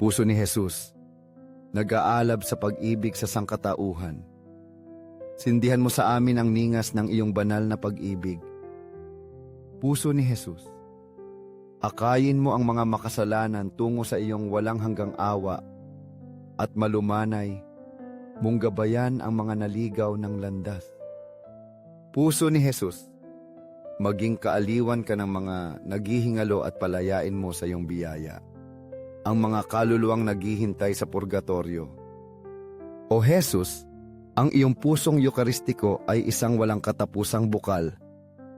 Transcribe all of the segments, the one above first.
Puso ni Jesus, nag-aalab sa pag-ibig sa sangkatauhan. Sindihan mo sa amin ang ningas ng iyong banal na pag-ibig. Puso ni Jesus, akayin mo ang mga makasalanan tungo sa iyong walang hanggang awa at malumanay, mong gabayan ang mga naligaw ng landas. Puso ni Jesus, maging kaaliwan ka ng mga naghihingalo at palayain mo sa iyong biyaya. Ang mga kaluluwang naghihintay sa purgatorio. O Jesus, ang iyong pusong eukaristiko ay isang walang katapusang bukal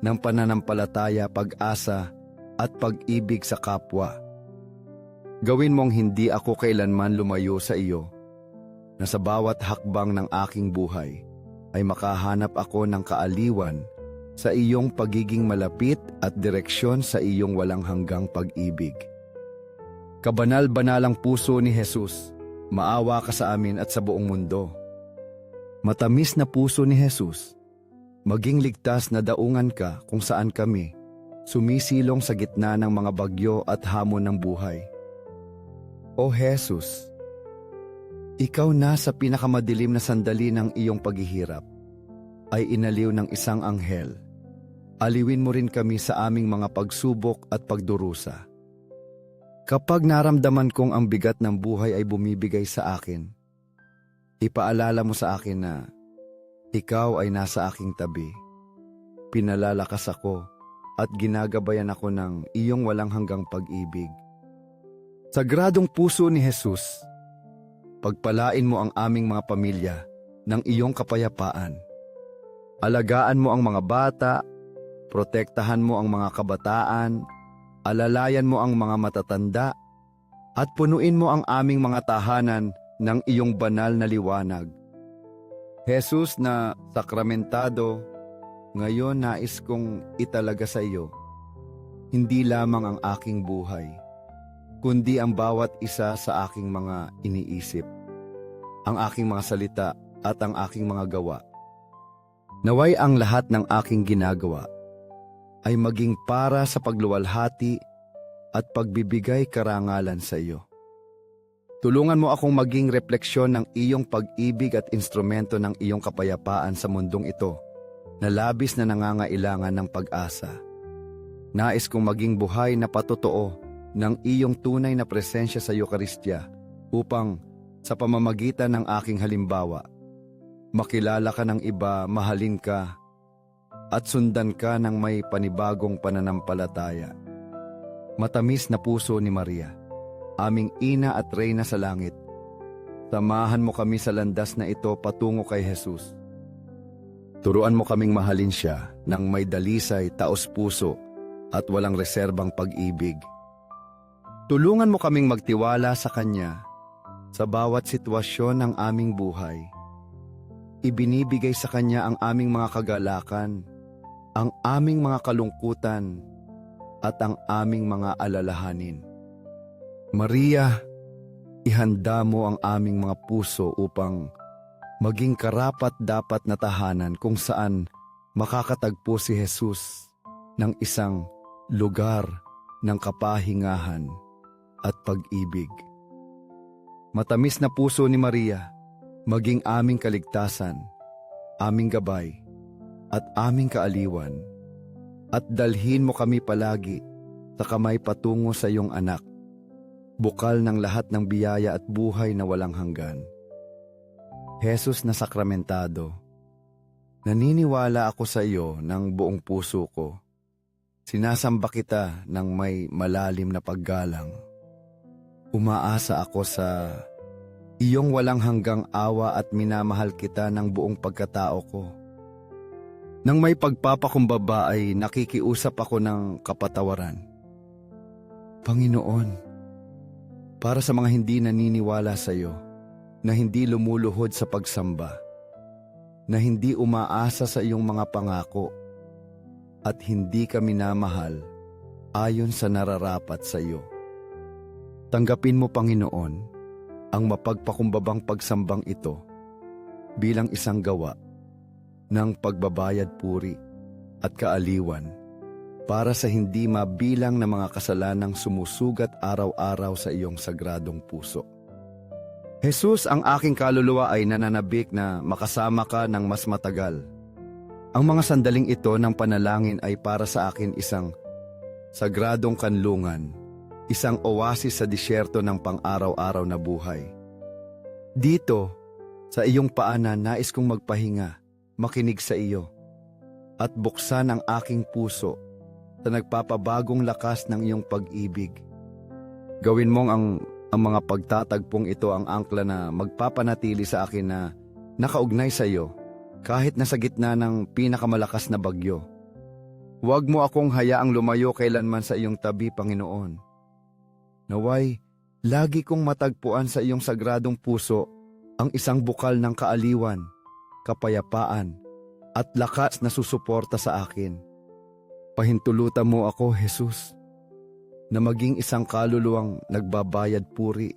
ng pananampalataya, pag-asa at pag-ibig sa kapwa. Gawin mong hindi ako kailanman lumayo sa iyo, na sa bawat hakbang ng aking buhay ay makahanap ako ng kaaliwan sa iyong pagiging malapit at direksyon sa iyong walang hanggang pag-ibig. Kabanal-banalang puso ni Jesus, maawa ka sa amin at sa buong mundo. Matamis na puso ni Jesus, maging ligtas na daungan ka kung saan kami, sumisilong sa gitna ng mga bagyo at hamon ng buhay. O Jesus, ikaw na sa pinakamadilim na sandali ng iyong paghihirap, ay inaliw ng isang anghel. Aliwin mo rin kami sa aming mga pagsubok at pagdurusa. Kapag naramdaman kong ang bigat ng buhay ay bumibigay sa akin, ipaalala mo sa akin na ikaw ay nasa aking tabi. Pinalalakas ako at ginagabayan ako ng iyong walang hanggang pag-ibig. Sagradong puso ni Jesus, pagpalain mo ang aming mga pamilya ng iyong kapayapaan. Alagaan mo ang mga bata, protektahan mo ang mga kabataan, alalayan mo ang mga matatanda, at punuin mo ang aming mga tahanan ng iyong banal na liwanag. Jesus na sakramentado, ngayon nais kong italaga sa iyo, hindi lamang ang aking buhay, kundi ang bawat isa sa aking mga iniisip, ang aking mga salita at ang aking mga gawa. Naway ang lahat ng aking ginagawa ay maging para sa pagluwalhati at pagbibigay karangalan sa iyo. Tulungan mo akong maging refleksyon ng iyong pag-ibig at instrumento ng iyong kapayapaan sa mundong ito na labis na nangangailangan ng pag-asa. Nais kong maging buhay na patotoo ng iyong tunay na presensya sa Eukaristya upang sa pamamagitan ng aking halimbawa, makilala ka ng iba, mahalin ka, at sundan ka ng may panibagong pananampalataya. Matamis na puso ni Maria, aming ina at reyna sa langit, samahan mo kami sa landas na ito patungo kay Jesus. Turuan mo kaming mahalin siya ng may dalisay, taos puso at walang reserbang pag-ibig. Tulungan mo kaming magtiwala sa Kanya sa bawat sitwasyon ng aming buhay. Ibinibigay sa Kanya ang aming mga kagalakan, ang aming mga kalungkutan, at ang aming mga alalahanin. Maria, ihanda mo ang aming mga puso upang maging karapat dapat na tahanan kung saan makakatagpo si Jesus ng isang lugar ng kapahingahan at pag-ibig. Matamis na puso ni Maria, maging aming kaligtasan, aming gabay, at aming kaaliwan, at dalhin mo kami palagi sa kamay patungo sa iyong anak, bukal ng lahat ng biyaya at buhay na walang hanggan. Jesus na sakramentado, naniniwala ako sa iyo ng buong puso ko. Sinasamba kita ng may malalim na paggalang. Umaasa ako sa iyong walang hanggang awa at minamahal kita ng buong pagkatao ko. Nang may pagpapakumbaba ay nakikiusap ako ng kapatawaran. Panginoon, para sa mga hindi naniniwala sa iyo, na hindi lumuluhod sa pagsamba, na hindi umaasa sa iyong mga pangako, at hindi ka minamahal ayon sa nararapat sa iyo. Tanggapin mo, Panginoon, ang mapagpakumbabang pagsambang ito bilang isang gawa ng pagbabayad puri at kaaliwan para sa hindi mabilang na mga kasalanang sumusugat araw-araw sa iyong sagradong puso. Jesus, ang aking kaluluwa ay nananabik na makasama ka ng mas matagal. Ang mga sandaling ito ng panalangin ay para sa akin isang sagradong kanlungan, isang oasis sa disyerto ng pang-araw-araw na buhay. Dito, sa iyong paanan, nais kong magpahinga, makinig sa iyo, at buksan ang aking puso sa nagpapabagong lakas ng iyong pag-ibig. Gawin mong ang, ang mga pagtatagpong ito ang angkla na magpapanatili sa akin na nakaugnay sa iyo kahit nasa gitna ng pinakamalakas na bagyo. Huwag mo akong hayaang lumayo kailanman sa iyong tabi, Panginoon. Naway, lagi kong matagpuan sa iyong sagradong puso ang isang bukal ng kaaliwan, kapayapaan, at lakas na susuporta sa akin. Pahintulutan mo ako, Jesus, na maging isang kaluluwang nagbabayad puri,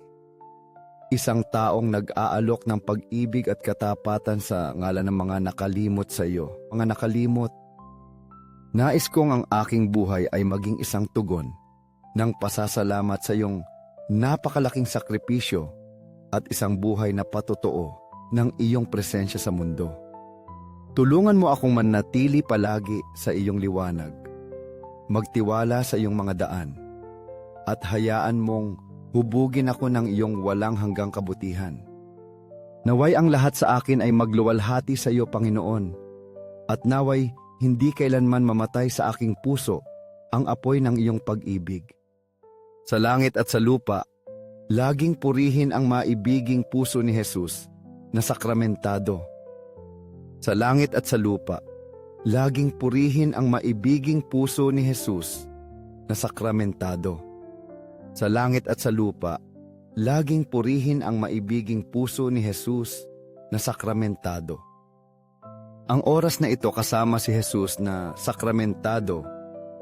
isang taong nag-aalok ng pag-ibig at katapatan sa ngalan ng mga nakalimot sa iyo, mga nakalimot. Nais kong ang aking buhay ay maging isang tugon ng pasasalamat sa iyong napakalaking sakripisyo at isang buhay na patotoo ng iyong presensya sa mundo. Tulungan mo akong manatili palagi sa iyong liwanag. Magtiwala sa iyong mga daan. At hayaan mong hubugin ako ng iyong walang hanggang kabutihan. Naway ang lahat sa akin ay magluwalhati sa iyo, Panginoon. At naway hindi kailanman mamatay sa aking puso ang apoy ng iyong pag-ibig. Sa langit at sa lupa, laging purihin ang maibiging puso ni Jesus na sakramentado. Sa langit at sa lupa, laging purihin ang maibiging puso ni Jesus na sakramentado. Sa langit at sa lupa, laging purihin ang maibiging puso ni Jesus na sakramentado. Ang oras na ito kasama si Jesus na sakramentado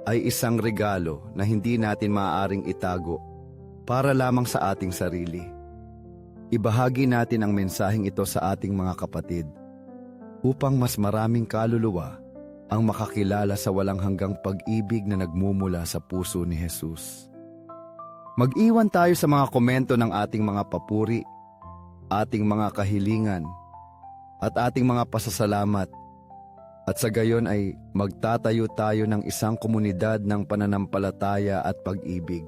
ay isang regalo na hindi natin maaaring itago para lamang sa ating sarili. Ibahagi natin ang mensaheng ito sa ating mga kapatid upang mas maraming kaluluwa ang makakilala sa walang hanggang pag-ibig na nagmumula sa puso ni Jesus. Mag-iwan tayo sa mga komento ng ating mga papuri, ating mga kahilingan, at ating mga pasasalamat at sa gayon ay magtatayo tayo ng isang komunidad ng pananampalataya at pag-ibig.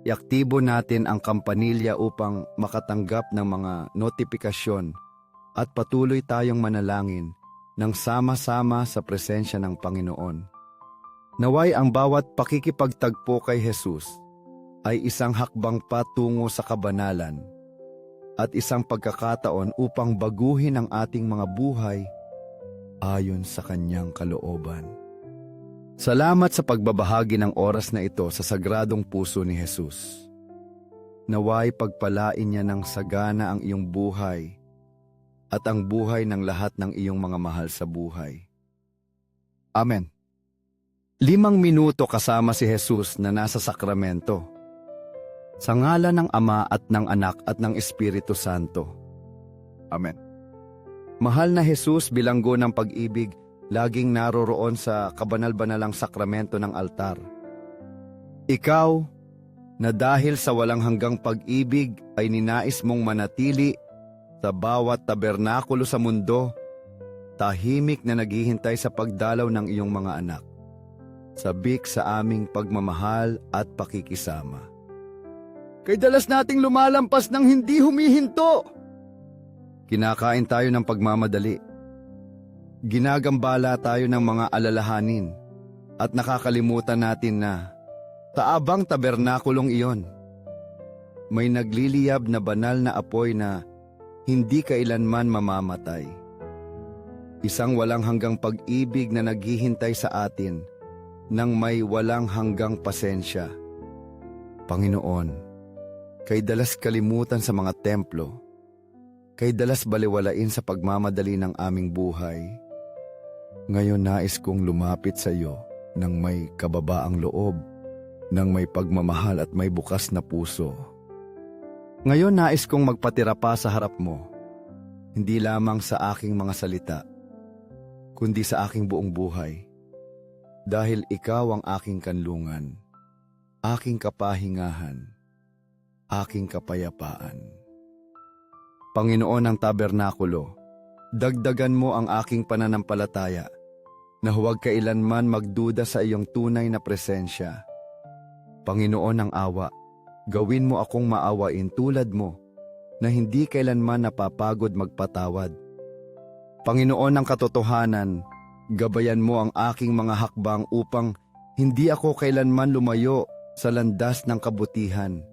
Iaktibo natin ang kampanilya upang makatanggap ng mga notifikasyon at patuloy tayong manalangin ng sama-sama sa presensya ng Panginoon. Naway ang bawat pakikipagtagpo kay Jesus ay isang hakbang patungo sa kabanalan at isang pagkakataon upang baguhin ang ating mga buhay ayon sa kanyang kalooban. Salamat sa pagbabahagi ng oras na ito sa sagradong puso ni Jesus. Naway pagpalain niya ng sagana ang iyong buhay at ang buhay ng lahat ng iyong mga mahal sa buhay. Amen. Limang minuto kasama si Jesus na nasa sakramento. Sa ngalan ng Ama at ng Anak at ng Espiritu Santo. Amen. Mahal na Jesus bilanggo ng pag-ibig, laging naroroon sa kabanal-banalang sakramento ng altar. Ikaw, na dahil sa walang hanggang pag-ibig ay ninais mong manatili sa bawat tabernakulo sa mundo, tahimik na naghihintay sa pagdalaw ng iyong mga anak. Sabik sa aming pagmamahal at pakikisama. Kay dalas nating lumalampas ng hindi humihinto. Kinakain tayo ng pagmamadali. Ginagambala tayo ng mga alalahanin at nakakalimutan natin na taabang tabernakulong iyon. May nagliliyab na banal na apoy na hindi kailanman mamamatay. Isang walang hanggang pag-ibig na naghihintay sa atin ng may walang hanggang pasensya. Panginoon, kay dalas kalimutan sa mga templo, kay dalas baliwalain sa pagmamadali ng aming buhay, ngayon nais kong lumapit sa iyo ng may kababaang loob, ng may pagmamahal at may bukas na puso. Ngayon nais kong magpatira pa sa harap mo, hindi lamang sa aking mga salita, kundi sa aking buong buhay. dahil ikaw ang aking kanlungan, aking kapahingahan, aking kapayapaan. Panginoon ng tabernakulo, dagdagan mo ang aking pananampalataya na huwag kailanman magduda sa iyong tunay na presensya. Panginoon ng awa, gawin mo akong maawain tulad mo na hindi kailanman napapagod magpatawad. Panginoon ng katotohanan, gabayan mo ang aking mga hakbang upang hindi ako kailanman lumayo sa landas ng kabutihan.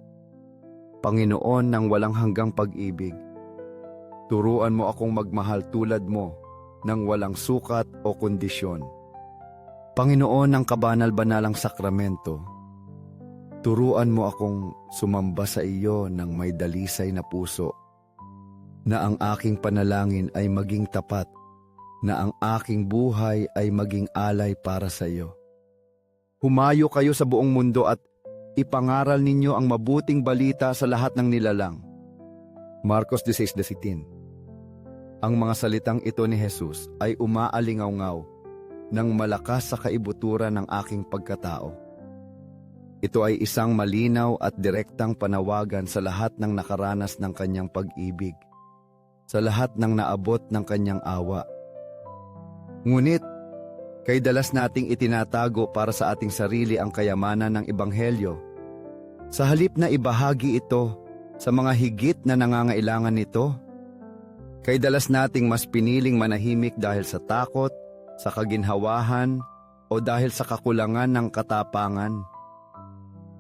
Panginoon ng walang hanggang pag-ibig, turuan mo akong magmahal tulad mo ng walang sukat o kondisyon. Panginoon ng kabanal-banalang sakramento, turuan mo akong sumamba sa iyo ng may dalisay na puso, na ang aking panalangin ay maging tapat, na ang aking buhay ay maging alay para sa iyo. Humayo kayo sa buong mundo at ipangaral ninyo ang mabuting balita sa lahat ng nilalang. Marcos 16.16 Ang mga salitang ito ni Jesus ay umaalingaw-ngaw ng malakas sa kaibuturan ng aking pagkatao. Ito ay isang malinaw at direktang panawagan sa lahat ng nakaranas ng kanyang pag-ibig, sa lahat ng naabot ng kanyang awa. Ngunit, kay dalas nating itinatago para sa ating sarili ang kayamanan ng Ebanghelyo, sa halip na ibahagi ito sa mga higit na nangangailangan nito, kay dalas nating mas piniling manahimik dahil sa takot, sa kaginhawahan, o dahil sa kakulangan ng katapangan.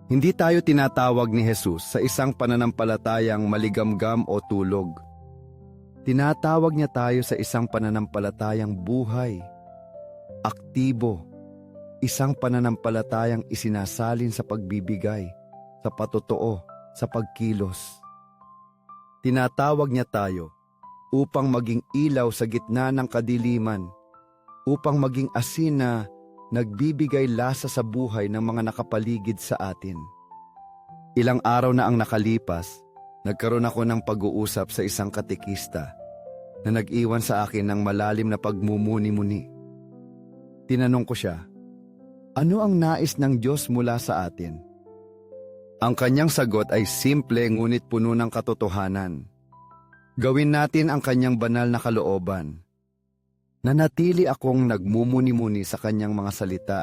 Hindi tayo tinatawag ni Jesus sa isang pananampalatayang maligamgam o tulog. Tinatawag niya tayo sa isang pananampalatayang buhay, aktibo, isang pananampalatayang isinasalin sa pagbibigay, sa patotoo, sa pagkilos. Tinatawag niya tayo upang maging ilaw sa gitna ng kadiliman, upang maging asin na nagbibigay lasa sa buhay ng mga nakapaligid sa atin. Ilang araw na ang nakalipas, nagkaroon ako ng pag-uusap sa isang katekista na nag-iwan sa akin ng malalim na pagmumuni-muni. Tinanong ko siya, ano ang nais ng Diyos mula sa atin? Ang kanyang sagot ay simple ngunit puno ng katotohanan. Gawin natin ang kanyang banal na kalooban. Nanatili akong nagmumuni-muni sa kanyang mga salita